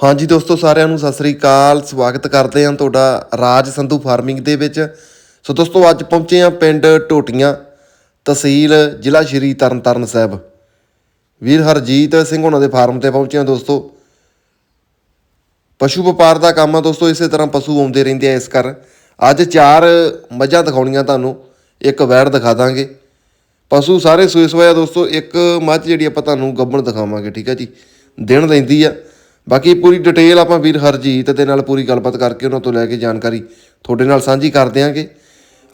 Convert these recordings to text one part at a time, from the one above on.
ਹਾਂਜੀ ਦੋਸਤੋ, ਸਾਰਿਆਂ ਨੂੰ ਸਤਿ ਸ੍ਰੀ ਅਕਾਲ। ਸਵਾਗਤ ਕਰਦੇ ਹਾਂ ਤੁਹਾਡਾ ਰਾਜ ਸੰਧੂ ਫਾਰਮਿੰਗ ਦੇ ਵਿੱਚ। ਸੋ ਦੋਸਤੋ, ਅੱਜ ਪਹੁੰਚੇ ਹਾਂ ਪਿੰਡ ਟੋਟੀਆਂ ਤਹਿਸੀਲ ਜ਼ਿਲ੍ਹਾ ਸ਼੍ਰੀ ਤਰਨਤਾਰਨ ਸਾਹਿਬ। ਵੀਰ ਹਰਜੀਤ ਸਿੰਘ ਉਹਨਾਂ ਦੇ ਫਾਰਮ ਤੇ ਪਹੁੰਚੇ ਹਾਂ ਦੋਸਤੋ। ਪਸ਼ੂ ਵਪਾਰ ਦਾ ਕੰਮ ਆ ਦੋਸਤੋ, ਇਸੇ ਤਰ੍ਹਾਂ ਪਸ਼ੂ ਆਉਂਦੇ ਰਹਿੰਦੇ ਆ ਇਸ ਕਰ ਅੱਜ ਚਾਰ ਮੱਝਾਂ ਦਿਖਾਉਣੀਆਂ ਤੁਹਾਨੂੰ, ਇੱਕ ਵੈੜ ਦਿਖਾ ਦਾਂਗੇ। ਪਸ਼ੂ ਸਾਰੇ ਸੂਏ ਸੂਏ ਆ ਦੋਸਤੋ, ਇੱਕ ਮੱਝ ਜਿਹੜੀ ਆਪਾਂ ਤੁਹਾਨੂੰ ਗੱਬਣ ਦਿਖਾਵਾਂਗੇ, ਠੀਕ ਹੈ ਜੀ। ਦਿਨ ਲੈਂਦੀ ਆ। ਬਾਕੀ ਪੂਰੀ ਡਿਟੇਲ ਆਪਾਂ ਵੀਰ ਹਰਜੀਤ ਦੇ ਨਾਲ ਪੂਰੀ ਗੱਲਬਾਤ ਕਰਕੇ ਉਹਨਾਂ ਤੋਂ ਲੈ ਕੇ ਜਾਣਕਾਰੀ ਤੁਹਾਡੇ ਨਾਲ ਸਾਂਝੀ ਕਰ ਦਿਆਂਗੇ।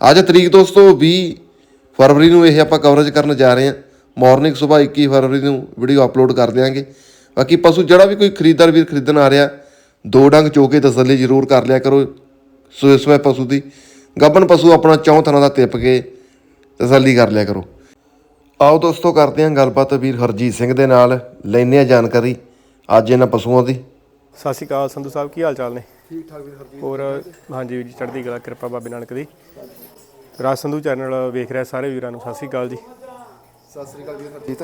ਅੱਜ ਤਰੀਕ ਦੋਸਤੋ 20 ਫਰਵਰੀ ਨੂੰ ਇਹ ਆਪਾਂ ਕਵਰੇਜ ਕਰਨ ਜਾ ਰਹੇ ਹਾਂ। ਮਾਰਨਿੰਗ ਸਵੇਰ 21 ਫਰਵਰੀ ਨੂੰ ਵੀਡੀਓ ਅਪਲੋਡ ਕਰ ਦਿਆਂਗੇ। ਬਾਕੀ ਪਸ਼ੂ ਜਿਹੜਾ ਵੀ ਕੋਈ ਖਰੀਦਦਾਰ ਵੀਰ ਖਰੀਦਣ ਆ ਰਿਹਾ, ਦੋ ਡੰਗ ਚੋ ਕੇ ਤਸੱਲੀ ਜ਼ਰੂਰ ਕਰ ਲਿਆ ਕਰੋ। ਸੂਏ ਸੂਏ ਪਸ਼ੂ ਦੀ ਗੱਬਣ ਪਸ਼ੂ ਆਪਣਾ ਚੌਂ ਥਣਾ ਦਾ ਤਿੱਪ ਕੇ ਤਸੱਲੀ ਕਰ ਲਿਆ ਕਰੋ। ਆਓ ਦੋਸਤੋ ਕਰਦੇ ਹਾਂ ਗੱਲਬਾਤ ਵੀਰ ਹਰਜੀਤ ਸਿੰਘ ਦੇ ਨਾਲ। ਲੈਂਦੇ ਹਾਂ ਜਾਣਕਾਰੀ। ਅੱਜ ਇਹਨਾਂ ਪਸ਼ੂਆਂ ਦੀ? ਸਤਿ ਸ਼੍ਰੀ ਅਕਾਲ ਸੰਧੂ ਸਾਹਿਬ ਕੀ ਹਾਲ ਚਾਲ ਨੇ? ਠੀਕ ਠਾਕ ਵੀਰ ਹਰਜੀਤ ਹੋਰ ਹਾਂਜੀ ਵੀਰ ਜੀ ਚੜ੍ਹਦੀ ਕਲਾ ਕਿਰਪਾ ਬਾਬੇ ਨਾਨਕ ਦੀ। ਰਾਜ ਸੰਧੂ ਚੈਨਲ ਵੇਖ ਰਿਹਾ ਸਾਰੇ ਵੀਰਾਂ ਨੂੰ ਸਤਿ ਸ਼੍ਰੀ ਅਕਾਲ ਜੀ। ਸਤਿ ਸ੍ਰੀ ਅਕਾਲ ਵੀਰ ਹਰਜੀਤ।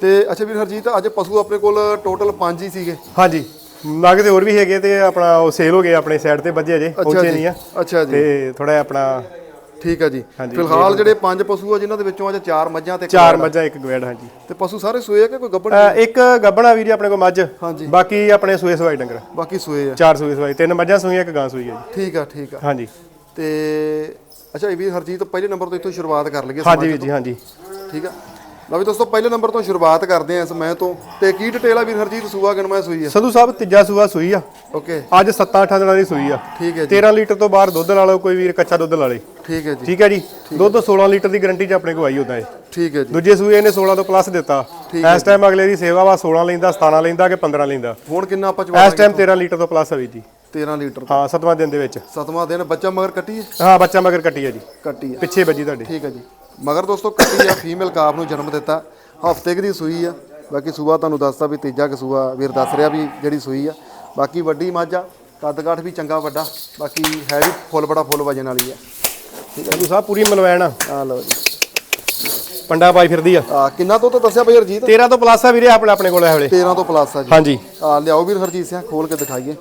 ਤੇ ਅੱਛਾ ਵੀਰ ਹਰਜੀਤ ਅੱਜ ਪਸ਼ੂ ਆਪਣੇ ਕੋਲ ਟੋਟਲ 5 ਹੀ ਸੀਗੇ। ਹਾਂਜੀ ਨਗ ਤੇ ਹੋਰ ਵੀ ਹੈਗੇ ਤੇ ਆਪਣਾ ਉਹ ਸੇਲ ਹੋ ਗਏ ਆਪਣੇ ਸਾਈਡ ਤੇ ਵੱਜੇ ਅਜੇ ਪਹੁੰਚੇ ਨਹੀਂ ਆ। ਅੱਛਾ ਜੀ। ਤੇ ਥੋੜਾ ਆਪਣਾ ਠੀਕ ਹੈ ਜੀ। ਫਿਲਹਾਲ ਜਿਹੜੇ ਪੰਜ ਪਸ਼ੂ ਆ ਜਿਨ੍ਹਾਂ ਦੇ ਵਿੱਚੋਂ ਅੱਜ ਚਾਰ ਮੱਝਾਂ ਤੇ ਚਾਰ ਮੱਝਾਂ ਇੱਕ ਗਵੇੜ ਹਾਂਜੀ। ਤੇ ਪਸ਼ੂ ਸਾਰੇ ਸੂਏ ਆ ਕਿ ਕੋਈ ਗੱਭਣ ਅ, ਇੱਕ ਗੱਬਣਾ ਵੀਰ ਆਪਣੇ ਕੋਲ ਮੱਝ। ਹਾਂਜੀ। ਬਾਕੀ ਆਪਣੇ ਸੂਏ ਸਵਾਈ ਡੰਗਰ। ਬਾਕੀ ਸੂਏ ਆ। ਚਾਰ ਸੂਏ ਸਵਾਈ ਤਿੰਨ ਮੱਝਾਂ ਸੂਈਆਂ ਇੱਕ ਗਾਂ ਸੂਈ ਹੈ ਜੀ। ਠੀਕ ਆ ਠੀਕ ਆ। ਹਾਂਜੀ। ਤੇ ਅੱਛਾ ਇਹ ਵੀਰ ਹਰਜੀਤ ਪਹਿਲੇ ਨੰਬਰ ਤੋਂ ਇੱਥੋਂ ਸ਼ੁਰੂਆਤ ਕਰ ਲਈਏ ਹਾਂਜੀ ਜੀ ਹਾਂਜੀ। ਠੀਕ ਆ। ਲਓ ਵੀ ਦੋਸਤੋ ਪਹਿਲੇ ਨੰਬਰ ਤੋਂ ਸ਼ੁਰੂਆਤ ਕਰਦੇ ਆ ਇਸ ਮੈਂ ਤੋਂ। ਤੇ ਕੀ ਡਿਟੇਲ ਆ ਵੀਰ ਹਰਜੀਤ? ਸੂਆ ਗਣਮਾ ਸੂਈ ਆ। ਸੰਧੂ ਸਾਹਿਬ ਤੀਜਾ ਸੂਆ ਸੂਈ ਆ। ਓਕੇ। ਅੱਜ 7-8 ਦਿਨਾਂ ਦੀ ਸੂਈ ਆ। ਠੀਕ ਹੈ ਜੀ। 13 ਲੀਟਰ ਤੋਂ ਬਾਹਰ ਦੁੱਧ ਲਾ ਲਓ ਕੋਈ ਵੀਰ ਕੱਚਾ ਦੁੱਧ ਲਾ ਲੇ। ਠੀਕ ਹੈ ਜੀ। ਠੀਕ ਹੈ ਜੀ। ਦੁੱਧ 16 ਲੀਟਰ ਦੀ ਗਾਰੰਟੀ ਚ ਆਪਣੇ ਕੋਲ ਆਈ ਹੁੰਦਾ ਹੈ ਠੀਕ ਹੈ ਜੀ। ਦੂਜੇ ਸੂਏ ਇਹਨੇ 16 ਤੋਂ ਪਲੱਸ ਦਿੱਤਾ। ਇਸ ਟਾਈਮ ਅਗਲੇ ਦੀ ਸੇਵਾ ਵਾ 16 ਲੈਂਦਾ 17 ਲੈਂਦਾ ਕਿ 15 ਲੈਂਦਾ। ਹੁਣ ਕਿੰਨਾ ਆਪਾਂ ਇਸ ਚਵਾ ਟਾਈਮ 13 ਲੀਟਰ ਤੋਂ ਪਲੱਸ ਆ ਜੀ। 13 ਲੀਟਰ ਹਾਂ ਸਤਵਾਂ ਦਿਨ ਦੇ ਵਿੱਚ। ਸਤਵਾਂ ਦਿਨ ਬੱਚਾ ਮਗਰ ਕੱਟੀ ਹੈ? ਹਾਂ ਬੱਚਾ ਮਗਰ ਕੱਟੀ ਆ ਜੀ। ਕੱਟੀ ਆ ਪਿੱਛੇ ਵੱਜੀ ਤੁਹਾਡੇ। ਠੀਕ ਹੈ ਜੀ। ਮਗਰ ਦੋਸਤੋ ਕੱਟੀ ਆ ਫੀਮੇਲ ਕਾਫ ਨੂੰ ਜਨਮ ਦਿੱਤਾ। ਹਫ਼ਤੇ ਕੁ ਦੀ ਸੂਈ ਆ। ਬਾਕੀ ਸੂਆ ਤੁਹਾਨੂੰ ਦੱਸਤਾ ਵੀ ਤੀਜਾ ਕਸੂਆ ਵੀਰ ਦੱਸ ਰਿਹਾ ਵੀ ਜਿਹੜੀ ਸੂਈ ਆ। ਬਾਕੀ ਵੱਡੀ ਮੱਝ ਆ ਕੱਦ ਕਾਠ ਵੀ ਚੰਗਾ ਵੱਡਾ ਬਾਕੀ ਹੈ ਵੀ ਫੁੱਲ ਬੜਾ ਫੁੱਲ ਵਜਨ ਵਾਲੀ ਆ। ਸੰਧੂ ਸਾਹਿਬ ਪੂਰੀ ਮਲਵੈਣ ਆ। ਆ ਲਓ ਜੀ। ਪੰਡਾ ਪਾਈ ਫਿਰਦੀ ਆ। ਆ ਕਿੰਨਾ ਤੋਂ ਤਾਂ ਦੱਸਿਆ ਬਈ ਹਰਜੀਤ? 13 ਤੋਂ ਪਲੱਸ ਆ ਵੀਰੇ ਆਪਣੇ ਆਪਣੇ ਕੋਲ ਇਹ ਵੇਲੇ 13 ਤੋਂ ਪਲੱਸ ਆ ਜੀ। ਹਾਂਜੀ। ਆ ਲਿਆਓ ਵੀਰ ਹਰਜੀਤ ਸਿੰਘ ਖੋਲ ਕੇ ਦਿਖਾਈਏ।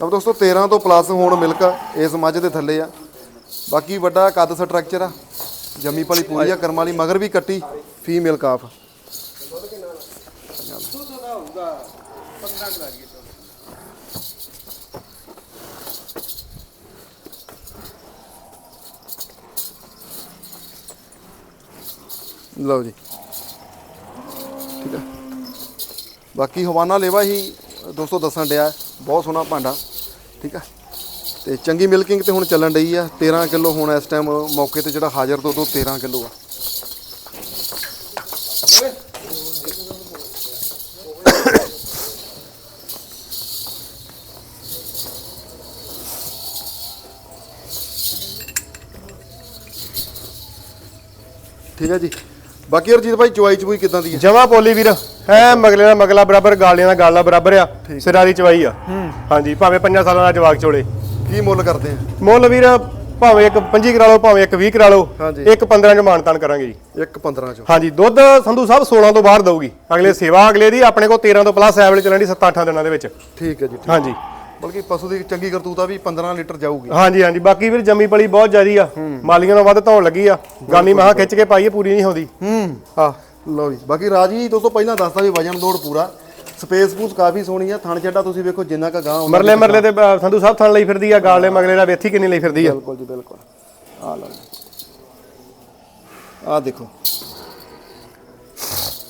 ਤਾਂ ਦੋਸਤੋ 13 ਤੋਂ ਪਲੱਸ ਹੁਣ ਮਿਲਕ ਇਸ ਮੱਝ ਦੇ ਥੱਲੇ ਆ। ਬਾਕੀ ਵੱਡਾ ਕੱਦ ਸਟਰਕਚਰ ਆ। ਜੰਮੀ ਪਲੀ ਪੂਰੀ ਆ, ਕਰਮ ਵਾਲੀ, ਮਗਰ ਵੀ ਕੱਟੀ, ਫੀਮੇਲ ਕਾਫ। ਲਓ ਜੀ। ਠੀਕ ਆ। ਬਾਕੀ ਹਵਾਨਾ ਲੇਵਾ ਹੀ ਦੋਸਤੋ ਦੱਸਣ ਡਿਆ, ਬਹੁਤ ਸੋਹਣਾ ਭਾਂਡਾ। ਠੀਕ ਆ। ਤੇ ਚੰਗੀ ਮਿਲਕਿੰਗ ਤੇ ਹੁਣ ਚੱਲਣ ਡਈ ਆ। 13 ਕਿਲੋ ਹੁਣ ਇਸ ਟਾਈਮ ਮੌਕੇ ਤੇ ਜਿਹੜਾ ਹਾਜ਼ਰ ਤੋਂ ਤੋਂ 13 ਕਿਲੋ ਆ। ਠੀਕ ਹੈ ਜੀ। ਬਾਕੀ ਹਰਜੀਤ ਭਾਈ ਚੁਆਈ ਚੁਈ ਕਿਦਾਂ ਦੀ ਹੈ ਜਮਾ ਪੋਲੀ ਵੀਰ। ਹੈ ਮਗਲੇ ਦਾ ਮਗਲਾ ਬਰਾਬਰ ਗਾਲੀਆਂ ਦਾ ਗਾਲਾ ਬਰਾਬਰ ਆ। ਸਿਰਾਂ ਦੀ ਚਵਾਈ ਆ। ਹਾਂਜੀ ਭਾਵੇਂ 5 ਸਾਲਾਂ ਦਾ ਜਵਾਕ ਚੋਲੇ। ਕੀ ਮੁੱਲ ਕਰਦੇ ਆ? ਮੁੱਲ ਵੀਰ ਭਾਵੇਂ ਇੱਕ 25 ਕਰਾ ਲਓ ਭਾਵੇਂ ਇੱਕ 20 ਕਰਾ ਲਓ ਹਾਂਜੀ। ਇੱਕ 15 ਚ ਮਾਨਤਾਨ ਕਰਾਂਗੇ ਜੀ। ਇੱਕ 15 ਚੋਂ। ਹਾਂਜੀ ਦੁੱਧ ਸੰਧੂ ਸਾਹਿਬ 16 ਤੋਂ ਬਾਹਰ ਦਊਗੀ। ਅਗਲੇ ਸੇਵਾ ਅਗਲੇ ਦੀ ਆਪਣੇ ਕੋਲ 13 ਤੋਂ ਪਲੱਸ ਐਵਰੇਜ ਚੱਲਣ ਦੀ 7-8 ਦਿਨਾਂ ਦੇ ਵਿੱਚ। ਠੀਕ ਹੈ ਜੀ ਠੀਕ। ਹਾਂਜੀ। ਬਲਕਿ ਪਸ਼ੂ ਦੀ ਚੰਗੀ ਕਰਤੂਤ ਆ ਵੀ 15 ਲੀਟਰ ਜਾਊਗੀ। ਹਾਂਜੀ ਹਾਂਜੀ। ਬਾਕੀ ਵੀਰ ਜੰਮੀ ਪਲੀ ਬਹੁਤ ਜ਼ਿਆਦੀ ਆ। ਮਾਲੀਆਂ ਨੂੰ ਵੱਧ ਧੌਣ ਲੱਗੀ ਆ। ਗਾਮੀ ਮਹਾ ਖਿੱਚ ਕੇ ਪਾਈਏ ਪੂਰੀ ਨਹੀਂ ਹੁੰਦੀ। ਹੂੰ। ਹਾਂ ਲਓ ਜੀ। ਬਾਕੀ ਰਾਜੀ ਦੋਸਤੋ ਪਹਿਲਾਂ ਦੱਸਦਾ ਵੀ ਵਜਨ ਲੋਡ ਪੂਰਾ। ਸਪੇਸ ਪੂਸ ਕਾਫੀ ਸੋਹਣੀ ਆ ਥਣ ਚੱਡਾ ਤੁਸੀਂ ਵੇਖੋ ਜਿੰਨਾ ਕਾ ਗਾਂ ਮਰਲੇ ਮਰਲੇ ਤੇ ਅ, ਸੰਧੂ ਸਾਹਿਬ ਥਣ ਲਈ ਫਿਰਦੀ ਆ ਗਾਲੇ ਮਗਲੇ ਦਾ ਵੇਥੀ ਕਿੰਨੀ ਲਈ ਫਿਰਦੀ ਆ। ਬਿਲਕੁਲ ਜੀ ਬਿਲਕੁਲ। ਆ ਲਓ ਆ ਦੇਖੋ।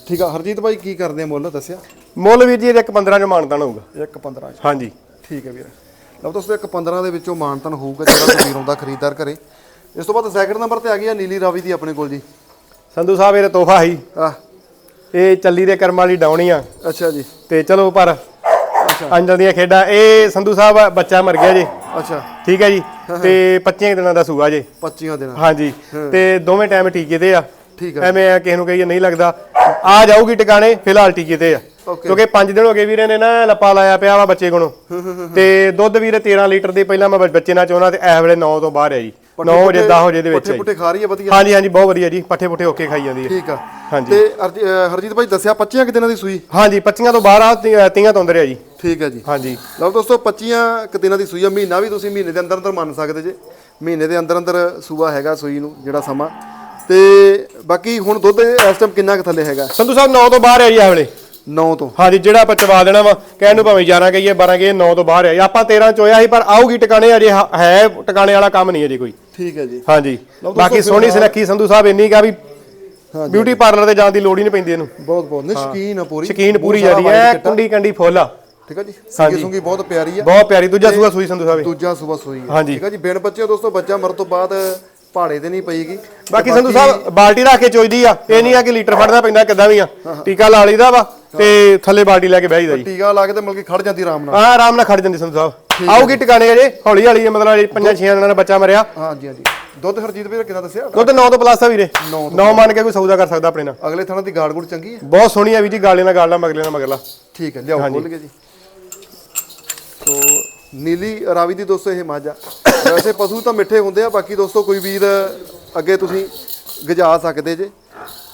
ਠੀਕ ਆ ਹਰਜੀਤ ਭਾਈ ਕੀ ਕਰਦੇ ਆ ਮੁੱਲ ਦੱਸਿਆ? ਮੁੱਲ ਵੀਰ ਜੀ ਇਹਦੇ ਇੱਕ 15 ਚ ਮਾਨਤਾਨ ਹੋਊਗਾ। ਇੱਕ 15 ਚ। ਹਾਂਜੀ। ਠੀਕ ਹੈ ਵੀਰ। ਲਓ ਦੋਸਤੋ ਇੱਕ 15 ਦੇ ਵਿੱਚੋਂ ਮਾਨਤਨ ਹੋਊਗਾ ਜਿਹੜਾ ਵੀਰ ਆਉਂਦਾ ਖਰੀਦਦਾਰ ਘਰੇ। ਇਸ ਤੋਂ ਬਾਅਦ ਸੈਕਿੰਡ ਨੰਬਰ ਤੇ ਆ ਗਈ ਆ ਨੀਲੀ ਰਾਵੀ ਦੀ ਆਪਣੇ ਕੋਲ ਜੀ। ਸੰਧੂ ਸਾਹਿਬ ਇਹਦਾ ਤੋਹਫਾ ਹੀ। ਆ ਇਹ ਚੱਲੀ ਦੇ ਕਰਮ ਵਾਲੀ ਡਾਉਣੀ ਆ। ਅੱਛਾ ਜੀ। ਤੇ ਚਲੋ ਪਰ ਅੰਜਲ ਦੀਆਂ ਖੇਡਾਂ ਇਹ ਸੰਧੂ ਸਾਹਿਬ ਬੱਚਾ ਮਰ ਗਿਆ ਜੀ। ਅੱਛਾ। ਠੀਕ ਹੈ ਜੀ ਤੇ 25 ਦਿਨਾਂ ਦਾ ਸੂਆ ਜੇ। 25 ਦਿਨਾਂ। ਹਾਂਜੀ। ਤੇ ਦੋਵੇਂ ਟਾਈਮ ਟੀਕੇ ਤੇ ਆ। ਠੀਕ ਆ। ਐਵੇਂ ਆ ਕਿਸੇ ਨੂੰ ਕਹੀਏ ਨਹੀਂ ਲੱਗਦਾ। ਆ ਜਾਊਗੀ ਟਿਕਾਣੇ ਫਿਲਹਾਲ ਟੀਕੇ ਤੇ ਆ. ਕਿਉਂਕਿ 5 ਦਿਨ ਹੋ ਗਏ ਵੀਰੇ ਨੇ ਨਾ ਲੱਪਾ ਲਾਇਆ ਪਿਆ ਵਾ ਬੱਚੇ ਕੋਲੋਂ। ਤੇ ਦੁੱਧ ਵੀਰੇ 13 ਲੀਟਰ ਦੀ ਪਹਿਲਾਂ ਮੈਂ ਬੱਚੇ ਨਾਲ ਚਾਹੁੰਦਾ ਤੇ ਐ ਵੇਲੇ 9 ਤੋਂ ਬਾਹਰ ਹੈ ਜੀ। 9 ਵਜੇ 10 ਵਜੇ ਦੇ ਵਿੱਚ ਪੱਠੇ ਹੈ ਪੁੱਠੇ ਖਾ ਰਹੀ ਹੈ। ਵਧੀਆ? ਹਾਂਜੀ ਹਾਂਜੀ ਬਹੁਤ ਵਧੀਆ ਜੀ ਪੱਠੇ ਪੁੱਠੇ ਓਕੇ ਖਾਈ ਜਾਂਦੀ ਹੈ। ਠੀਕ ਆ। ਹਾਂਜੀ। ਤੇ ਅਰਜੀ- ਅ, ਹਰਜੀਤ ਭਾਈ ਦੱਸਿਆ 25 ਕਿ ਦਿਨਾਂ ਦੀ ਸੂਈ? ਹਾਂਜੀ 25 ਤੋਂ ਬਾਹਰ ਆ ਤੀ- ਤੀਆਂ ਤੋਂ ਅੰਦਰ ਆ ਜੀ। ਠੀਕ ਹੈ ਜੀ। ਹਾਂਜੀ। ਲਓ ਦੋਸਤੋ 25 ਕਿ ਦਿਨਾਂ ਦੀ ਸੂਈ ਆ। ਮਹੀਨਾ ਵੀ ਤੁਸੀਂ ਮਹੀਨੇ ਦੇ ਅੰਦਰ ਅੰਦਰ ਮੰਨ ਸਕਦੇ ਜੇ। ਮਹੀਨੇ ਦੇ ਅੰਦਰ ਅੰਦਰ ਸੂਆ ਹੈਗਾ ਸੂਈ ਨੂੰ ਜਿਹੜਾ ਸਮਾਂ। ਤੇ ਬਾਕੀ ਹੁਣ ਦੁੱਧ ਇਸ ਟਾਈਮ ਕਿੰਨਾ ਕੁ ਥੱਲੇ ਹੈਗਾ? ਸੰਧੂ ਸਾਹਿਬ 9 ਤੋਂ ਬਾਹਰ ਆ ਜੀ ਇਹ ਵੇਲੇ। 9 ਤੋਂ। ਹਾਂਜੀ ਜਿਹੜਾ ਆਪਾਂ ਚਵਾ ਦੇਣਾ ਵਾ ਕਹਿਣ ਨੂੰ ਭਾਵੇਂ 11 ਕਹੀਏ 12 ਕਹੀਏ 9 ਤੋਂ ਬਾਹਰ ਆ ਜੀ। ਆਪਾਂ 13 ਚੋਇਆ ਸੀ ਪਰ ਆਊਗੀ ਟਿਕਾਣੇ ਅਜੇ ਹ- ਹੈ ਟਿਕਾਣੇ ਵਾਲਾ ਕੰਮ ਨਹੀਂ ਅਜੇ ਕੋਈ। ਠੀਕ ਹੈ ਜੀ। ਹਾਂਜੀ। ਬਾਕੀ ਸੋਹਣੀ ਸੁਨੱਖੀ ਸੰਧੂ ਸਾਹਿਬ ਇੰਨੀ ਕਾ ਵੀ ਹਾਂਜੀ। ਬਿਊਟੀ ਪਾਰਲਰ ਤੇ ਜਾਣ ਦੀ ਲੋੜ ਹੀ ਨਹੀਂ ਪੈਂਦੀ ਇਹਨੂੰ। ਬਹੁਤ ਬਹੁਤ। ਨੇ ਸ਼ਕੀਨ ਆ ਪੂਰੀ। ਸ਼ਕੀਨ ਪੂਰੀ ਬਹੁਤ ਸਾਰਾ ਹੈ ਚਿੱਟਾ। ਕੁੰਡੀ ਕੰਡੀ ਫੁੱਲ ਆ। ਠੀਕ ਹੈ ਜੀ। ਸਿੰਗੀ ਸੁੰਗੀ ਬਹੁਤ ਪਿਆਰੀ ਆ। ਬਹੁਤ ਪਿਆਰੀ। ਦੂਜਾ ਸੂਆ ਸੂਈ ਸੰਧੂ ਸਾਹਿਬ ਦੂਜਾ ਸੂਆ ਸੂਈ ਹੈ ਹਾਂਜੀ। ਠੀਕ ਹੈ ਜੀ। ਬਿਨ ਬੱਚੇ ਦੋਸਤੋ ਬੱਚਾ ਮਰ ਤੋਂ ਬਾਅਦ ਪਹਾੜੇ ਤੇ ਨਹੀਂ ਪਈਗੀ। ਬਾਕੀ ਸੰਧੂ ਸਾਹਿਬ ਬਾਲਟੀ ਰੱਖ ਕੇ ਚੋਈਦੀ ਆ। ਇਹ ਨਹੀਂ ਆ ਕਿ ਲੀਟਰ ਫੜਨਾ ਪੈਂਦਾ ਕਿਦਾਂ ਵੀ ਆ। ਟੀਕਾ ਲਾ ਲਈਦਾ ਵਾ ਤੇ ਥੱਲੇ ਬਾਲਟੀ ਲੈ ਕੇ ਬਹਿ ਜਾਈਦਾ ਜੀ। ਟੀਕਾ ਲਾ ਕੇ ਤੇ ਮਤਲਬ ਕਿ ਖੜ ਜਾਂਦੀ ਆਰਾਮ ਨਾਲ। ਆ ਆਰਾਮ ਨਾਲ ਖੜ ਜਾਂਦੀ ਸੰਧੂ ਸਾਹਿਬ। ਆਊਗੀ ਟਿਕਾਣੇ ਅਜੇ ਹੌਲੀ ਹੌਲੀ ਮਤਲਬ ਅਜੇ ਪੰਜਾਂ ਛੇਆਂ ਦਿਨਾਂ ਦਾ ਬੱਚਾ ਮਰਿਆ। ਹਾਂਜੀ ਹਾਂਜੀ। ਦੁੱਧ ਹਰਜੀਤ ਵੀਰ ਕਿੰਨਾ ਦੱਸਿਆ? ਦੁੱਧ 9 ਤੋਂ ਪਲੱਸ ਆ ਵੀਰੇ। ਨੌ 9 ਮੰਨ ਕੇ ਕੋਈ ਸੌਦਾ ਕਰ ਸਕਦਾ ਆਪਣੇ ਨਾਲ। ਅਗਲੇ ਥਾਣਾ ਦੀ ਗਾੜ ਗੁੜ ਚੰਗੀ ਹੈ? ਬਹੁਤ ਸੋਹਣੀ ਆ ਵੀ ਜੀ ਗਾਲੇ ਨਾਲ ਗਾਲਾ ਮਗਲੇ ਨਾਲ ਮਗਲਾ ਠੀਕ ਹੈ ਲਿਆਓ ਖੋਲ ਕੇ ਜੀ। ਸੋ ਨੀਲੀ ਰਾਵੀ ਦੀ ਦੋਸਤੋ ਇਹ ਆ ਵੈਸੇ ਪਸ਼ੂ ਤਾਂ ਮਿੱਠੇ ਹੁੰਦੇ ਆ ਬਾਕੀ ਦੋਸਤੋ ਕੋਈ ਵੀਰ ਅੱਗੇ ਤੁਸੀਂ ਗਜਾ ਸਕਦੇ ਜੇ।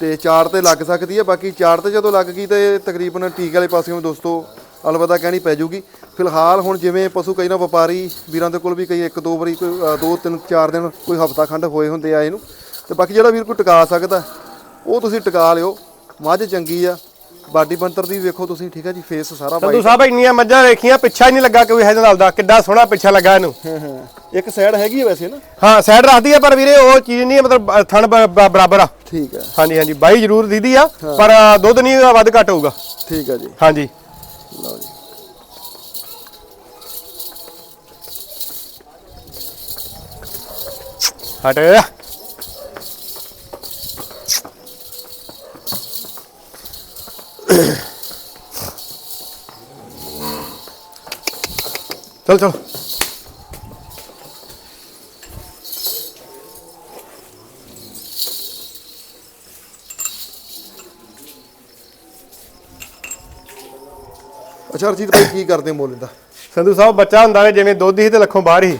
ਤੇ ਚਾਰ ਤੇ ਲੱਗ ਸਕਦੀ ਹੈ ਬਾਕੀ ਚਾਰ ਤੇ ਜਦੋਂ ਲੱਗ ਗਈ ਤੇ ਤਕਰੀਬਨ ਟੀਕ ਵਾਲੇ ਪਾਸਿਓਂ ਦੋਸਤੋ ਅਲਵਿਦਾ ਕਹਿਣੀ ਪੈ ਜਾਊਗੀ ਫਿਲਹਾਲ ਹੁਣ ਜਿਵੇਂ ਪਸ਼ੂ ਕਈ ਨਾ ਵਪਾਰੀ ਵੀਰਾਂ ਦੇ ਕੋਲ ਵੀ ਕਈ ਇੱਕ ਦੋ ਵਾਰੀ ਕੋਈ ਦੋ ਤਿੰਨ ਚਾਰ ਦਿਨ ਕੋਈ ਹਫਤਾ ਖੰਡ ਹੋਏ ਹੁੰਦੇ ਆ ਇਹਨੂੰ। ਤੇ ਬਾਕੀ ਜਿਹੜਾ ਵੀਰ ਕੋਈ ਟਿਕਾ ਸਕਦਾ ਉਹ ਤੁਸੀਂ ਟਿਕਾ ਲਿਓ। ਮੱਝ ਚੰਗੀ ਆ। ਬਾਡੀ ਬੰਤਰ ਦੀ ਵੇਖੋ ਤੁਸੀਂ ਠੀਕ ਹੈ ਜੀ? ਫੇਸ ਸਾਰਾ ਸੰਧੂ ਸਾਹਿਬ ਇੰਨੀਆਂ ਮੱਝਾਂ ਵੇਖੀਆਂ ਪਿੱਛਾ ਹੀ ਨਹੀਂ ਲੱਗਾ ਕੋਈ ਹੈਦ ਨਾਲ ਦਾ। ਕਿੱਡਾ ਸੋਹਣਾ ਪਿੱਛਾ ਲੱਗਾ ਇਹਨੂੰ। ਇੱਕ ਸਾਈਡ ਹੈਗੀ ਹੈ ਵੈਸੇ ਨਾ? ਹਾਂ ਸਾਈਡ ਰੱਖਦੀ ਆ ਪਰ ਵੀਰੇ ਉਹ ਚੀਜ਼ ਨਹੀਂ ਹੈ, ਮਤਲਬ ਅ, ਥਣ ਬ- ਬ- ਬਰਾਬਰ ਆ। ਠੀਕ ਹੈ ਹਾਂਜੀ ਹਾਂਜੀ ਬਾਈ ਜ਼ਰੂਰ ਦੀਦੀ ਆ ਪਰ ਅ, ਦੁੱਧ ਨਹੀਂ ਵੱਧ ਘੱਟ ਹੋਊਗਾ। ਠੀਕ ਹੈ ਜੀ। ਹਾਂਜੀ। ਲਓ ਜੀ। ਹਟ। ਚਲ ਚਲ। ਅੱਛਾ ਰਜੀਤ ਭਾਈ ਕੀ ਕਰਦੇ ਮੁੱਲ ਦਾ ਸੰਧੂ ਸਾਹਿਬ ਬੱਚਾ ਹੁੰਦਾ ਵੇ ਜਿਵੇਂ ਦੁੱਧ ਹੀ ਤੇ ਲੱਖੋਂ ਬਾਹਰ ਹੀ।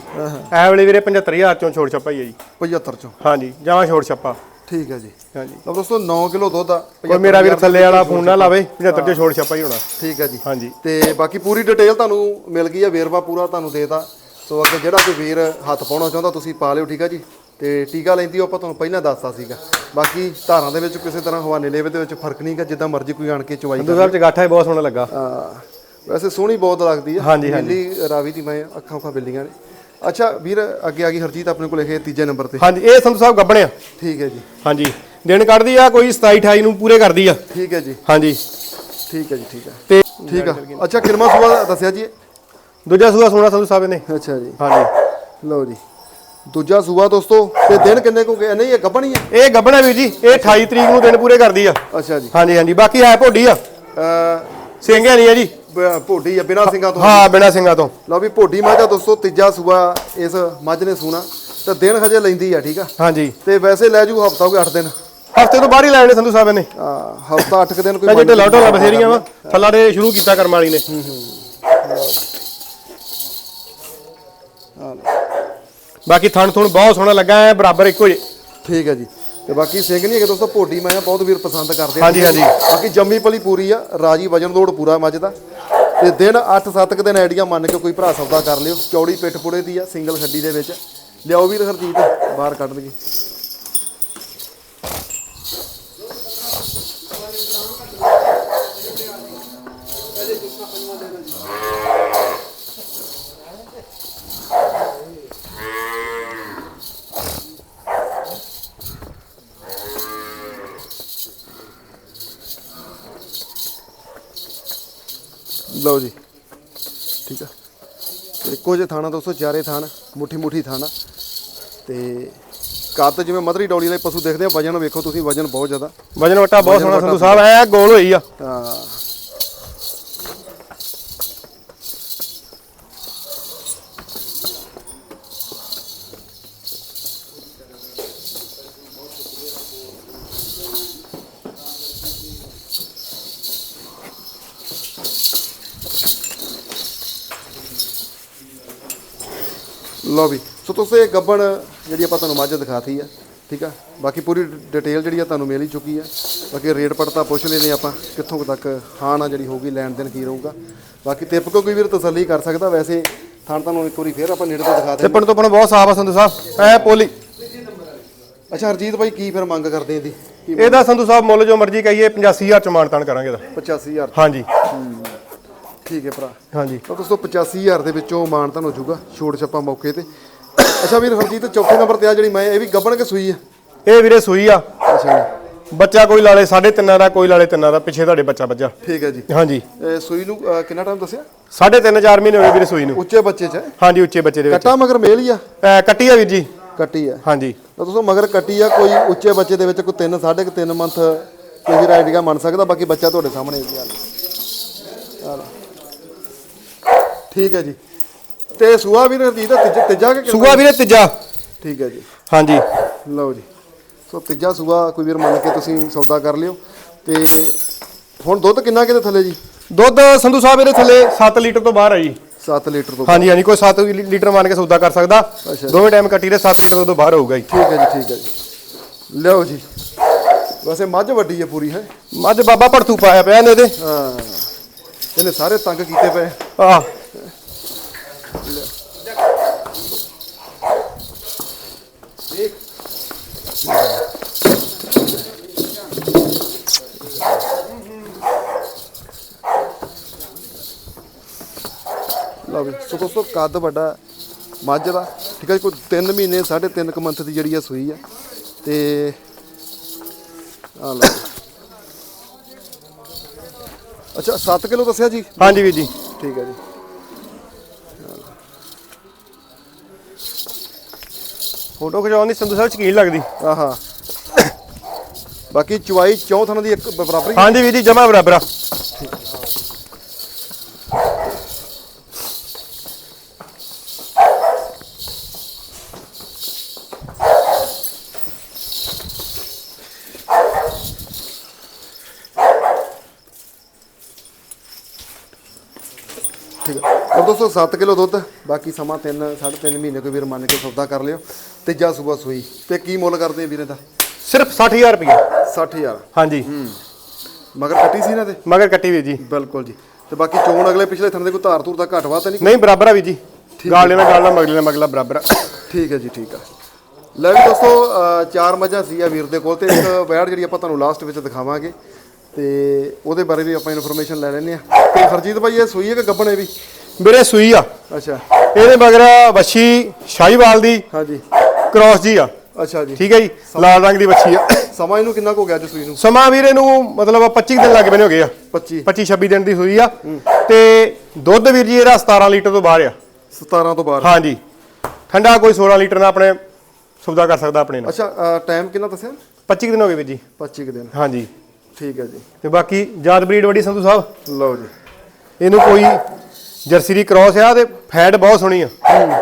ਐ ਵੇਲੇ ਵੀਰੇ 75000 ਚੋਂ ਛੋੜ ਛੱਪਾ ਹੀ ਹੈ ਜੀ। 75 ਚੋਂ? ਹਾਂਜੀ ਜਾਵਾਂ ਛੋੜ ਛੱਪਾ। ਠੀਕ ਹੈ ਜੀ। ਹਾਂਜੀ। ਲਓ ਦੋਸਤੋ 9 ਕਿਲੋ ਦੁੱਧ ਆ ਕੋਈ ਮੇਰਾ ਵੀਰ ਥੱਲੇ ਵਾਲਾ ਫੋਨ ਨਾ ਲਾਵੇ 75 ਚੋਂ ਛੋੜ ਛੱਪਾ ਹੀ ਹੋਣਾ। ਠੀਕ ਹੈ ਜੀ। ਹਾਂਜੀ। ਤੇ ਬਾਕੀ ਪੂਰੀ ਡਿਟੇਲ ਤੁਹਾਨੂੰ ਮਿਲ ਗਈ ਆ ਵੇਰਵਾ ਪੂਰਾ ਤੁਹਾਨੂੰ ਦੇਤਾ। ਸੋ ਅੱਗੇ ਜਿਹੜਾ ਕੋਈ ਵੀਰ ਹੱਥ ਪਾਉਣਾ ਚਾਹੁੰਦਾ ਤੁਸੀਂ ਪਾ ਲਿਓ ਠੀਕ ਹੈ ਜੀ। ਤੇ ਟੀਕਾ ਲੈਂਦੀ ਉਹ ਆਪਾਂ ਤੁਹਾਨੂੰ ਪਹਿਲਾਂ ਦੱਸਤਾ ਸੀਗਾ। ਬਾਕੀ ਧਾਰਾਂ ਦੇ ਵਿੱਚ ਕਿਸੇ ਤਰ੍ਹਾਂ ਹਵਾਨੇ ਲੇਵੇ ਦੇ ਵਿੱਚ ਫ਼ਰਕ ਨਹੀਂਗਾ ਜਿੱਦਾਂ ਮਰਜ਼ੀ ਕੋਈ ਆਣ ਕੇ ਚਵਾਈ ਸੰਧੂ ਸਾਹਿਬ ਚਗਾਠਾ ਹੀ ਬਹੁਤ ਸੋਹਣਾ ਲੱਗਾ। ਵੈਸੇ ਸੋਹਣੀ ਬਹੁਤ ਲੱਗਦੀ ਆ। ਹਾਂਜੀ, ਹਾਂਜੀ। ਨੀਲੀ ਰਾਵੀ ਦੀ ਮੈਂ ਅੱਖਾਂ ਅੱਖਾਂ ਬਿੱਲੀਆਂ ਨੇ। ਅੱਛਾ ਵੀਰ ਅੱਗੇ ਆ ਗਈ ਹਰਜੀਤ ਆਪਣੇ ਕੋਲ ਇਹ ਤੀਜੇ ਨੰਬਰ ਤੇ। ਹਾਂਜੀ ਇਹ ਸੰਧੂ ਸਾਹਿਬ ਗੱਬਣੇ ਆ। ਠੀਕ ਹੈ ਜੀ। ਹਾਂਜੀ। ਦਿਨ ਕੱਢਦੀ ਆ ਕੋਈ 27 28 ਨੂੰ ਪੂਰੇ ਕਰਦੀ ਆ। ਠੀਕ ਹੈ ਜੀ। ਹਾਂਜੀ। ਠੀਕ ਹੈ ਜੀ ਠੀਕ ਹੈ। ਤੇ ਠੀਕ ਆ। ਅੱਛਾ ਕਿਰਮਾ ਸੂਆ ਦੱਸਿਆ ਜੀ ਇਹ? ਦੂਜਾ ਸੂਆ ਸੋਹਣਾ ਸੰਧੂ ਸਾਹਿਬ ਨੇ ਅੱਛਾ ਜੀ। ਹਾਂਜੀ। ਲਓ ਜੀ। ਦੂਜਾ ਸੂਆ ਦੋਸਤੋ ਤੇ ਦਿਨ ਕਿੰਨੇ ਕੋ ਗਏ? ਨਹੀਂ ਇਹ ਗੱਭਣੀ ਆ। ਇਹ ਗੱਬਣਾ ਵੀਰ ਜੀ ਇਹ 28 ਤਰੀਕ ਨੂੰ ਦਿਨ ਪੂਰੇ ਕਰਦੀ ਆ। ਅੱਛਾ ਜੀ। ਹਾਂਜੀ ਹਾਂਜੀ। ਬਾਕੀ ਹੈ ਭੋਡੀ ਆ। ਅ ਸਿੰਘਿਆ ਨਹੀਂ ਆ ਜੀ। ਭੋਡੀ ਆ ਬਿਨਾ ਸਿੰਘਾਂ ਤੋਂ। ਹਾਂ ਬਿਨਾ ਸਿੰਘਾਂ ਤੋਂ। ਲਓ ਵੀ ਭੋਡੀ ਮੱਝ ਆ ਦੋਸਤੋ ਤੀਜਾ ਸੂਆ ਇਸ ਮੱਝ ਨੇ ਸੂਣਾ। ਤੇ ਦਿਨ ਹਜੇ ਲੈਂਦੀ ਆ ਠੀਕ ਆ? ਹਾਂਜੀ। ਤੇ ਵੈਸੇ ਲੈ ਜੂ ਹਫਤਾ ਹੋ ਗਿਆ 8 ਦਿਨ। ਹਫ਼ਤੇ ਤੋਂ ਬਾਹਰ ਹੀ ਲੈਣੇ ਸੰਧੂ ਸਾਹਿਬ ਨੇ ਹਫਤਾ 8 ਦਿਨ ਕੋਈ ਮੰਨ- ਢਿੱਲਾ ਢੋਲਾ ਬਥੇਰੀਆਂ ਵਾ। ਥੱਲਾ ਦੇ ਸ਼ੁਰੂ ਕੀਤਾ ਕਰਮ ਵਾਲੀ ਨੇ। ਬਾਕੀ ਥਣ ਥੁਣ ਬਹੁਤ ਸੋਹਣਾ ਲੱਗਾ ਹੈ ਬਰਾਬਰ ਇੱਕੋ ਜੇ। ਠੀਕ ਹੈ ਜੀ। ਤੇ ਬਾਕੀ ਸਿੰਘ ਨਹੀਂ ਹੈਗੇ ਦੋਸਤੋ ਭੋਡੀ ਮੈਂ ਬਹੁਤ ਵੀਰ ਪਸੰਦ ਕਰਦੇ ਆ। ਹਾਂਜੀ, ਹਾਂਜੀ। ਬਾਕੀ ਜੰਮੀ ਪਲੀ ਪੂਰੀ ਆ ਰਾਜੀ ਵਜਨ ਲੋਡ ਪੂਰਾ ਮੱਝ ਦਾ। ਤੇ ਦਿਨ 8-7 ਕ ਦਿਨ ਆਈਡੀਆ ਮੰਨ ਕੇ ਕੋਈ ਭਰਾ ਸੌਦਾ ਕਰ ਲਿਓ। ਚੌੜੀ ਪਿੱਠ ਪੁੜੇ ਦੀ ਆ, ਸਿੰਗਲ ਖੱਡੀ ਦੇ ਵਿੱਚ। ਲਿਆਓ ਵੀਰ ਹਰਜੀਤ, ਬਾਹਰ ਕੱਢ ਦਈਏ। ਲਓ ਜੀ। ਠੀਕ ਆ। ਤੇ ਇੱਕੋ ਜਿਹੇ ਥਾਣਾ ਦੋਸਤੋ ਚਾਰੇ ਥਾਣ ਮੁੱਠੀ ਮੁੱਠੀ ਥਾਣਾ। ਤੇ ਕੱਦ ਜਿਵੇਂ ਮਧਰੀ ਡੌਲੀ ਵਾਲੇ ਪਸ਼ੂ ਦੇਖਦੇ ਆ ਵਜਨ ਵੇਖੋ ਤੁਸੀਂ ਵਜਨ ਬਹੁਤ ਜ਼ਿਆਦਾ। ਵਜਨ ਵਟਾ ਬਹੁਤ ਸੋਹਣਾ ਸੰਧੂ ਸਾਹਿਬ ਐ ਗੋਲ ਹੋਈ ਆ। ਹਾਂ। ਲਓ ਵੀ ਸੋ ਤੁਸੀਂ ਇਹ ਗੱਬਣ ਜਿਹੜੀ ਆਪਾਂ ਤੁਹਾਨੂੰ ਮੱਝ ਦਿਖਾਤੀ ਆ ਠੀਕ ਆ? ਬਾਕੀ ਪੂਰੀ ਡਿਟੇਲ ਜਿਹੜੀ ਆ ਤੁਹਾਨੂੰ ਮਿਲ ਹੀ ਚੁੱਕੀ ਆ। ਬਾਕੀ ਰੇਟ ਪੜਤਾ ਪੁੱਛ ਲੈਨੇ ਆਪਾਂ ਕਿੱਥੋਂ ਤੱਕ ਹਾਂ ਨਾ ਜਿਹੜੀ ਹੋਊਗੀ ਲੈਣ ਦੇਣ ਕੀ ਰਹੂਗਾ। ਬਾਕੀ ਤਿਪ ਕੋ ਕੋਈ ਵੀਰ ਤਸੱਲੀ ਕਰ ਸਕਦਾ ਵੈਸੇ ਥਾਣ ਤੁਹਾਨੂੰ ਇੱਕ ਵਾਰੀ ਫੇਰ ਆਪਾਂ ਨੇੜੇ ਤੋਂ ਦਿਖਾ ਦਿੰਦੇ। ਟਿੱਪਣ ਤੋਂ ਆਪਣਾ ਬਹੁਤ ਸਾਫ਼ ਆ ਸੰਧੂ ਸਾਹਿਬ। ਐ ਪੋਲੀ। ਅੱਛਾ ਹਰਜੀਤ ਭਾਈ ਕੀ ਫਿਰ ਮੰਗ ਕਰਦੇ ਇਹਦੀ? ਕੀ ਇਹਦਾ ਸੰਧੂ ਸਾਹਿਬ ਮੁੱਲ ਜੋ ਮਰਜ਼ੀ ਕਹੀਏ 85000 ਚ ਮਾਨਤਾਨ ਕਰਾਂਗੇ ਇਹਦਾ। 85000 ਹਾਂਜੀ। ਠੀਕ ਹੈ ਭਰਾ। ਹਾਂਜੀ। ਤਾਂ ਦੋਸਤੋ 85000 ਦੇ ਵਿੱਚੋਂ ਮਾਨ ਤੁਹਾਨੂੰ ਹੋਜੂਗਾ ਛੋਟ ਛੱਪਾ ਮੌਕੇ ਤੇ। ਅੱਛਾ ਵੀਰ ਹਰਜੀਤ ਚੌਥੇ ਨੰਬਰ ਤੇ ਆ ਜਿਹੜੀ ਮੈਂ ਇਹ ਵੀ ਗੱਬਣ ਕੇ ਸੂਈ ਆ? ਇਹ ਵੀਰੇ ਸੂਈ ਆ। ਅੱਛਾ ਜੀ। ਬੱਚਾ ਕੋਈ ਲਾਲੇ 3.5 ਦਾ ਕੋਈ ਲਾਲੇ 3 ਦਾ ਪਿੱਛੇ ਤੁਹਾਡੇ ਬੱਚਾ ਬੱਜਾ ਠੀਕ ਹੈ ਜੀ। ਹਾਂਜੀ। ਇਹ ਸੂਈ ਨੂੰ ਅਹ, ਕਿੰਨਾ ਟਾਈਮ ਦੱਸਿਆ? 3.5 4 ਮਹੀਨੇ ਹੋ ਗਏ ਵੀਰੇ ਸੂਈ ਨੂੰ। ਉੱਚੇ ਬੱਚੇ ਚ ਹੈ। ਹਾਂਜੀ ਉੱਚੇ ਬੱਚੇ ਦੇ ਵਿੱਚ। ਕੱਟਾ ਮਗਰ ਮੇਲ ਹੀ ਆ? ਐ ਕੱਟੀ ਆ ਵੀਰ ਜੀ। ਕੱਟੀ ਆ। ਹਾਂਜੀ। ਤਾਂ ਦੋਸਤੋ ਮਗਰ ਕੱਟੀ ਆ ਕੋਈ ਉੱਚੇ ਬੱਚੇ ਦੇ ਵਿੱਚ ਕੋਈ 3 3.5 3 ਮੰਥ ਕੋਈ ਵੀਰ ਆਈਡੀਆ ਮੰਨ ਸਕਦਾ ਬਾਕੀ ਬੱਚਾ ਤੁਹਾਡੇ ਸਾਹਮਣੇ ਹੀ ਆ ਆ ਲਓ। ਠੀਕ ਹੈ ਜੀ। ਤੇ ਸੂਆ ਵੀਰ ਹਰਜੀਤ ਦਾ ਤੀਜਾ ਤੀਜਾ ਕਿ ਕਿੰਨਾ? ਸੂਆ ਵੀਰੇ ਤੀਜਾ। ਠੀਕ ਹੈ ਜੀ। ਹਾਂਜੀ। ਲਓ ਜੀ। ਸੋ ਤੀਜਾ ਸੂਆ ਕੋਈ ਵੀਰ ਮੰਨ ਕੇ ਤੁਸੀਂ ਸੌਦਾ ਕਰ ਲਿਓ। ਤੇ ਹੁਣ ਦੁੱਧ ਕਿੰਨਾ ਕਿਤੇ ਥੱਲੇ ਜੀ? ਦੁੱਧ ਸੰਧੂ ਸਾਹਿਬ ਇਹਦੇ ਥੱਲੇ 7 ਲੀਟਰ ਤੋਂ ਬਾਹਰ ਆ ਜੀ। 7 ਲੀਟਰ ਤੋਂ ਹਾਂਜੀ ਹਾਂਜੀ ਕੋਈ 7 ਲੀਟਰ ਮੰਨ ਕੇ ਸੌਦਾ ਕਰ ਸਕਦਾ। ਅੱਛਾ। ਦੋਵੇਂ ਟਾਈਮ ਕੱਟੀ ਦੇ 7 ਲੀਟਰ ਤੋਂ ਬਾਹਰ ਹੋਊਗਾ ਜੀ। ਠੀਕ ਹੈ ਜੀ ਠੀਕ ਹੈ ਜੀ। ਲਓ ਜੀ। ਵੈਸੇ ਮੱਝ ਵੱਡੀ ਹੈ ਪੂਰੀ ਹੈ? ਮੱਝ ਬਾਬਾ ਭੜਥੂ ਪਾਇਆ ਪਿਆ ਨੇ ਇਹਦੇ। ਹਾਂ। ਇਹਨੇ ਸਾਰੇ ਤੰਗ ਕੀਤੇ ਪਏ। ਆ ਲਓ ਵੀ ਸੋ ਦੋਸਤੋ ਕੱਦ ਵੱਡਾ ਮੱਝ ਦਾ। ਠੀਕ ਹੈ ਕੋਈ 3 ਮਹੀਨੇ 3.5 ਕੁ ਮੰਥ ਦੀ ਜਿਹੜੀ ਆ ਸੂਈ ਆ। ਤੇ ਆ ਲਓ ਅੱਛਾ 7 ਕਿਲੋ ਦੱਸਿਆ ਜੀ? ਹਾਂਜੀ ਵੀਰ ਜੀ। ਠੀਕ ਹੈ ਜੀ। ਫੋਟੋ ਖਿਚਾਉਣ ਦੀ ਸੰਧੂ ਸਾਹਿਬ ਸ਼ਕੀਨ ਲੱਗਦੀ। ਆਹਾ। ਬਾਕੀ ਚੁਆਈ ਚੌਥਾਂ ਦੀ ਇੱਕ ਬਰਾਬਰ ਹੀ ਹਾਂਜੀ ਵੀਰ ਜੀ ਜਮਾ ਬਰਾਬਰ ਆ। ਠੀਕ ਹੈ ਦੋਸਤੋ 7 ਕਿਲੋ ਦੁੱਧ ਬਾਕੀ ਸਮਾਂ 3 3.5 ਮਹੀਨੇ ਕੋਈ ਵੀਰ ਮੰਨ ਕੇ ਸੌਦਾ ਕਰ ਲਿਓ। ਤੀਜਾ ਸੂਬਾ ਸੂਈ। ਤੇ ਕੀ ਮੁੱਲ ਕਰਦੇ ਆ ਵੀਰੇ ਦਾ? ਸਿਰਫ 60000 ਰੁਪਏ 60000 ਹਾਂਜੀ। ਮਗਰ ਕੱਟੀ ਸੀ ਇਹਨਾਂ ਦੇ ਮਗਰ ਕੱਟੀ ਵੀਰ ਜੀ। ਬਿਲਕੁਲ ਜੀ। ਤੇ ਬਾਕੀ ਚੋਣ ਅਗਲੇ ਪਿਛਲੇ ਥਣ ਦੇ ਕੋਈ ਧਾਰ ਧੂਰ ਦਾ ਘੱਟ ਵਾ ਤਾਂ ਨਹੀਂ? ਨਹੀਂ ਬਰਾਬਰ ਆ ਵੀਰ ਜੀ। ਗਾਲੇ ਨਾਲ ਗਾਲਾ ਮਗਲੇ ਨਾਲ ਮਗਲਾ ਬਰਾਬਰ ਆ। ਠੀਕ ਹੈ ਜੀ ਠੀਕ ਹੈ। ਲੈ ਵੀ ਦੋਸਤੋ ਚਾਰ ਮੱਝਾਂ ਸੀ ਆ ਵੀਰ ਦੇ ਕੋਲ ਤੇ ਇੱਕ ਵੈੜ ਜਿਹੜੀ ਆਪਾਂ ਤੁਹਾਨੂੰ ਲਾਸਟ ਵਿੱਚ ਦਿਖਾਵਾਂਗੇ। ਤੇ ਉਹਦੇ ਬਾਰੇ ਵੀ ਆਪਾਂ ਇਨਫੋਰਮੇਸ਼ਨ ਲੈ ਲੈਣੇ ਆ ਤੇ ਹਰਜੀਤ ਭਾਈ ਇਹ ਸੂਈ ਹੈ ਕਿ ਗੱਬਣ ਹੈ ਵੀ? ਵੀਰੇ ਸੂਈ ਆ। ਅੱਛਾ। ਇਹਦੇ ਮਗਰ ਵੱਛੀ ਸ਼ਾਹੀਵਾਲ ਦੀ। ਹਾਂਜੀ। ਕ੍ਰਾਸ ਜੀ ਆ। ਅੱਛਾ ਜੀ। ਠੀਕ ਹੈ ਜੀ ਲਾਲ ਰੰਗ ਦੀ ਵੱਛੀ ਆ। ਸਮਾਂ ਇਹਨੂੰ ਕਿੰਨਾ ਕੁ ਹੋ ਗਿਆ ਜੀ ਸੂਈ ਨੂੰ? ਸਮਾਂ ਵੀਰੇ ਨੂੰ ਮਤਲਬ 25 ਦਿਨ ਲੱਗ ਬਨੇ ਹੋ ਗਏ ਆ। 25 25 26 ਦਿਨ ਦੀ ਸੂਈ ਆ। ਤੇ ਦੁੱਧ ਵੀਰ ਜੀ ਇਹਦਾ 17 ਲੀਟਰ ਤੋਂ ਬਾਹਰ ਆ। 17 ਤੋਂ ਬਾਅਦ ਹਾਂਜੀ। ਠੰਡਾ ਕੋਈ 16 ਲੀਟਰ ਨਾਲ ਆਪਣੇ ਸੌਦਾ ਕਰ ਸਕਦਾ ਆਪਣੇ ਨਾਲ। ਅੱਛਾ ਟਾਈਮ ਕਿੰਨਾ ਦੱਸਿਆ? 25 ਦਿਨ ਹੋ ਗਏ ਵੀਰ ਜੀ। 25 ਕੁ ਦਿਨ। ਹਾਂਜੀ। ਠੀਕ ਹੈ ਜੀ। ਤੇ ਬਾਕੀ ਜਾਤ ਬਰੀਡ ਵੱਡੀ ਸੰਧੂ ਸਾਹਿਬ? ਲਓ ਜੀ। ਇਹਨੂੰ ਕੋਈ ਜਰਸੀ ਦੀ ਕ੍ਰਾਸ ਆ ਤੇ ਫੈਟ ਬਹੁਤ ਸੋਹਣੀ ਆ।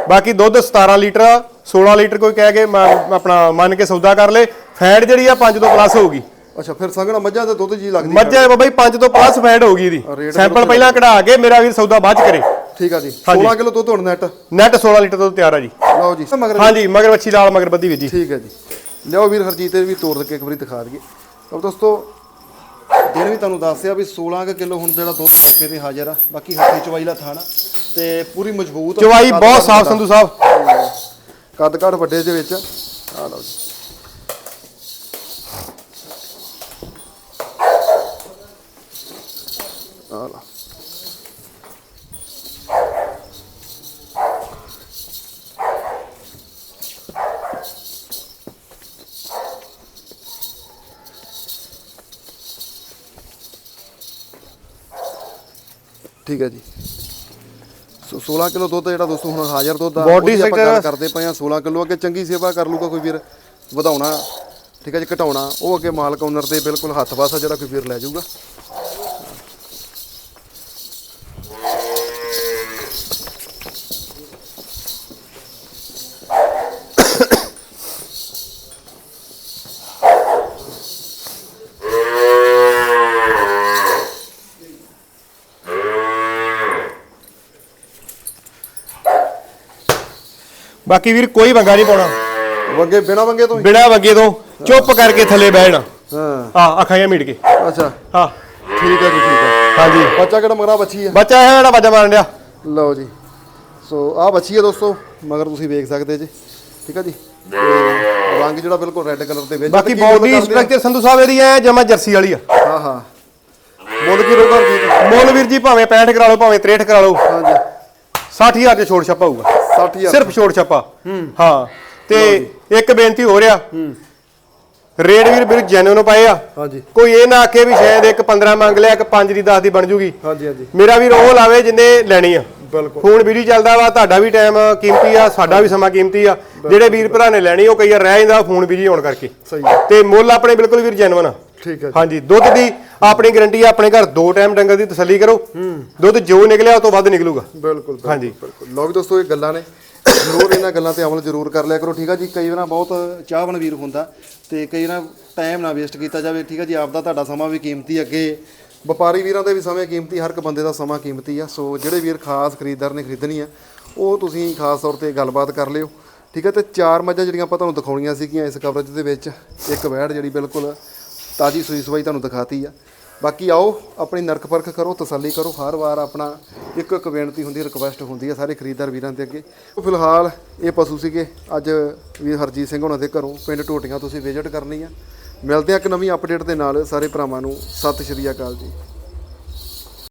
ਬਾਕੀ ਦੁੱਧ 17 ਲੀਟਰ ਆ। 16 ਲੀਟਰ ਕੋਈ ਕਹਿ ਕੇ ਮ- ਆਪਣਾ ਮੰਨ ਕੇ ਸੌਦਾ ਕਰ ਲੇ ਫੈਟ ਜਿਹੜੀ ਆ 5 ਤੋਂ ਪਲੱਸ ਹੋਊਗੀ। ਅੱਛਾ ਫਿਰ ਸੰਗਣਾ ਮੱਝਾਂ ਦੇ ਦੁੱਧ ਜੀ ਲੱਗਦੀ ਮੱਝਾਂ ਬਾਬਾ ਜੀ 5 ਤੋਂ ਪਲੱਸ ਫੈਟ ਹੋਊਗੀ ਇਹਦੀ। ਰੇਟ ਸੈਂਪਲ ਪਹਿਲਾਂ ਕਢਾ ਕੇ ਮੇਰਾ ਵੀਰ ਸੌਦਾ ਬਾਅਦ ਚ ਕਰੇ। ਠੀਕ ਆ ਜੀ। ਹਾਂਜੀ। 16 ਕਿਲੋ ਦੁੱਧ ਹੁਣ ਨੈਟ ਨੈਟ 16 ਲੀਟਰ ਤੋਂ ਤਿਆਰ ਆ ਜੀ। ਲਓ ਜੀ। ਮਗਰ ਹਾਂਜੀ ਮਗਰ ਵੱਛੀ ਲਾਲ ਮਗਰ ਬੱਦੀ ਵੀਰ ਜੀ। ਠੀਕ ਹੈ ਜੀ। ਲਿਓ ਵੀਰ ਹਰਜੀਤ ਇਹ ਵੀ ਤੋੜ ਕੇ ਇੱਕ ਵਾਰੀ ਦਿਖਾ ਦਈਏ। ਅਬ ਦੋਸਤੋ ਦਿਨ ਵੀ ਤੁਹਾਨੂੰ ਦੱਸਿਆ ਵੀ 16 ਕੁ ਕਿਲੋ ਹੁਣ ਜਿਹੜਾ ਦੁੱਧ ਮੌਕੇ ਤੇ ਹਾਜ਼ਰ ਆ। ਬਾਕੀ ਹੱਥੀ ਚਵਾਈ ਦਾ ਥਾਣਾ ਤੇ ਪੂਰੀ ਮਜ਼ਬੂਤ ਚਵਾਈ ਬਹੁਤ ਸਾਫ਼। ਸੰਧੂ ਸਾਹਿਬ। ਕੱਦ ਕਾਠ ਵੱਡੇ ਦੇ ਵਿੱਚ। ਆ ਲਓ ਜੀ। ਆ ਲਓ। ਠੀਕ ਹੈ ਜੀ। 16 ਕਿਲੋ ਦੁੱਧ ਜਿਹੜਾ ਦੋਸਤੋ ਹੁਣ ਹਾਜ਼ਰ ਦੁੱਧ ਆ Body ਉਹਦੀ ਆਪਾਂ ਗੱਲ sector- ਕਰਦੇ ਪਏ ਆ 16 ਕਿਲੋ ਅੱਗੇ ਚੰਗੀ ਸੇਵਾ ਕਰ ਲੂਗਾ ਕੋਈ ਵੀਰ ਵਧਾਉਣਾ ਠੀਕ ਹੈ ਜੀ ਘਟਾਉਣਾ ਉਹ ਅੱਗੇ ਮਾਲਕ ਓਨਰ ਦੇ ਬਿਲਕੁਲ ਹੱਥ ਵਾਸਾ ਜਿਹੜਾ ਕੋਈ ਵੀਰ ਲੈ ਜਾਊਗਾ। ਬਾਕੀ ਵੀਰ ਕੋਈ ਵੰਗਾ ਨਹੀਂ ਪਾਉਣਾ। ਵੰਗੇ ਬਿਨਾ ਵੰਗੇ ਤੋਂ ਹੀ? ਬਿਨਾਂ ਵੰਗੇ ਤੋਂ ਚੁੱਪ ਕਰਕੇ ਥੱਲੇ ਬਹਿ ਜਾਣਾ ਹਾਂ ਆ ਅੱਖਾਂ ਜਿਹਾ ਮੀਟ ਕੇ। ਅੱਛਾ। ਹਾਂ। ਠੀਕ ਹੈ ਜੀ ਠੀਕ ਹੈ। ਹਾਂਜੀ। ਬੱਚਾ ਕਿਹੜਾ ਮਗਰਾ ਬੱਚੀ ਆ ਬੱਚਾ ਹੈ ਜਿਹੜਾ ਵਾਜਾ ਮਾਰਨ ਡਿਆ। ਲਓ ਜੀ। ਸੋ ਆਹ ਬੱਚੀ ਹੈ ਦੋਸਤੋ ਮਗਰ ਤੁਸੀਂ ਵੇਖ ਸਕਦੇ ਜੀ। ਠੀਕ ਹੈ ਜੀ। ਤੇ ਰੰਗ ਜਿਹੜਾ ਬਿਲਕੁਲ ਰੈੱਡ ਕਲਰ ਦੇ ਵਿੱਚ ਬਾਕੀ ਤੇ ਕੀ ਮੁੱਲ ਬਾਡੀ ਕਰਦੇ ਆ? ਸਟਰਕਚਰ ਸੰਧੂ ਸਾਹਿਬ ਇਹਦੀ ਐ ਜਮਾ ਜਰਸੀ ਵਾਲੀ ਆ। ਹਾਂ ਹਾਂ। ਮੁੱਲ ਕੀ ਰੋਗਾ ਜੀ? ਮੁੱਲ ਵੀਰ ਜੀ ਭਾਵੇਂ 65 ਕਰਾ ਲਓ ਭਾਵੇਂ 63 ਕਰਾ ਲਓ। ਹਾਂਜੀ 60000 ਚ ਛੋੜ ਛੱਪਾ ਹੋਊਗਾ। 60000 ਸਿਰਫ ਛੋੜ ਛੱਪਾ। ਹਾਂ ਤੇ ਇੱਕ ਬੇਨਤੀ ਹੋ ਰਿਹਾ। ਰੇਡ ਵੀਰ ਵੀਰ ਜੈਨੂਨ ਪਾਏ ਆ। ਹਾਂਜੀ। ਕੋਈ ਇਹ ਨਾ ਆਖੇ ਵੀ ਸ਼ਾਇਦ ਇੱਕ 15 ਮੰਗ ਲਿਆ ਇੱਕ 5 ਦੀ 10 ਦੀ ਬਣ ਜੂਗੀ। ਹਾਂਜੀ ਹਾਂਜੀ। ਮੇਰਾ ਵੀਰ ਉਹ ਲਾਵੇ ਜਿੰਨੇ ਲੈਣੀ ਆ। ਬਿਲਕੁਲ। ਫੋਨ ਵੀਰੀ ਚੱਲਦਾ ਵਾ ਤੁਹਾਡਾ ਵੀ ਟਾਈਮ ਕੀਮਤੀ ਆ ਸਾਡਾ ਵੀ ਸਮਾਂ ਕੀਮਤੀ ਆ। ਜਿਹੜੇ ਵੀਰ ਭਰਾ ਨੇ ਲੈਣੀ ਉਹ ਕਈ ਵਾਰ ਰਹਿ ਜਾਂਦਾ ਫੋਨ ਵੀਰੀ ਹੋਣ ਕਰਕੇ। ਸਹੀ ਤੇ ਮੁੱਲ ਆਪਣੇ ਬਿਲਕੁਲ ਵੀਰ ਜੈਨੂਨ ਆ। ਠੀਕ ਹੈ ਹਾਂਜੀ ਦੁੱਧ ਦੀ ਆਪਣੀ ਗਾਰੰਟੀ ਆ ਆਪਣੇ ਘਰ ਦੋ ਟਾਈਮ ਡੰਗਰ ਦੀ ਤਸੱਲੀ ਕਰੋ। ਦੁੱਧ ਜੋ ਨਿਕਲਿਆ ਉਹ ਤੋਂ ਵੱਧ ਨਿਕਲੂਗਾ। ਬਿਲਕੁਲ ਹਾਂਜੀ। ਬਿਲਕੁਲ। ਲਓ ਵੀ ਦੋਸਤੋ ਇਹ ਗੱਲਾਂ ਨੇ। ਜ਼ਰੂਰ ਇਹਨਾਂ ਗੱਲਾਂ ਤੇ ਅਮਲ ਜ਼ਰੂਰ ਕਰ ਲਿਆ ਕਰੋ ਠੀਕ ਆ ਜੀ? ਕਈ ਵਾਰ ਬਹੁਤ ਚਾਹਵਨ ਵੀਰ ਹੁੰਦਾ ਤੇ ਕਈ ਵਾਰ ਟਾਈਮ ਨਾ ਵੇਸਟ ਕੀਤਾ ਜਾਵੇ ਠੀਕ ਆ ਜੀ? ਆਪਦਾ ਤੁਹਾਡਾ ਸਮਾਂ ਵੀ ਕੀਮਤੀ ਅੱਗੇ। ਵਪਾਰੀ ਵੀਰਾਂ ਦੇ ਵੀ ਸਮੇਂ ਕੀਮਤੀ ਹਰ ਇੱਕ ਬੰਦੇ ਦਾ ਸਮਾਂ ਕੀਮਤੀ ਆ। ਸੋ ਜਿਹੜੇ ਵੀਰ ਖਾਸ ਖਰੀਦਦਾਰ ਨੇ ਖਰੀਦਣੀ ਆ ਉਹ ਤੁਸੀਂ ਖਾਸ ਤੌਰ ਤੇ ਗੱਲਬਾਤ ਕਰ ਲਿਓ ਠੀਕ ਹੈ ਤੇ ਚਾਰ ਮੱਝਾਂ ਜਿਹੜੀਆਂ ਆਪਾਂ ਤੁਹਾਨੂੰ ਦਿਖਾਉਣੀਆਂ ਸੀਗੀਆਂ ਇਸ ਕਵਰੇਜ ਦੇ ਵਿੱਚ ਇੱਕ ਵੈੜ ਜਿਹੜੀ ਬਿਲਕੁਲ ਤਾਜੀ ਸੂਈ ਸਵਾਈ ਤੁਹਾਨੂੰ ਦਿਖਾਤੀ ਆ। ਬਾਕੀ ਆਓ, ਆਪਣੀ ਨਰਕ ਪਰਖ ਕਰੋ, ਤਸੱਲੀ ਕਰੋ। ਹਰ ਵਾਰ ਆਪਣਾ ਇੱਕ ਇੱਕ ਬੇਨਤੀ ਹੁੰਦੀ ਰਿਕੁਐਸਟ ਹੁੰਦੀ ਹੈ ਸਾਰੇ ਖਰੀਦਦਾਰ ਵੀਰਾਂ ਦੇ ਅੱਗੇ। ਫਿਲਹਾਲ ਇਹ ਪਸ਼ੂ ਸੀਗੇ। ਅੱਜ ਵੀਰ ਹਰਜੀਤ ਸਿੰਘ ਉਹਨਾਂ ਦੇ ਘਰੋਂ ਪਿੰਡ ਟੋਟੀਆਂ ਤੁਸੀਂ ਵਿਜ਼ਿਟ ਕਰਨੀ ਆ। ਮਿਲਦੇ ਆ ਇੱਕ ਨਵੀਂ ਅਪਡੇਟ ਦੇ ਨਾਲ। ਸਾਰੇ ਭਰਾਵਾਂ ਨੂੰ ਸਤਿ ਸ਼੍ਰੀ ਅਕਾਲ ਜੀ।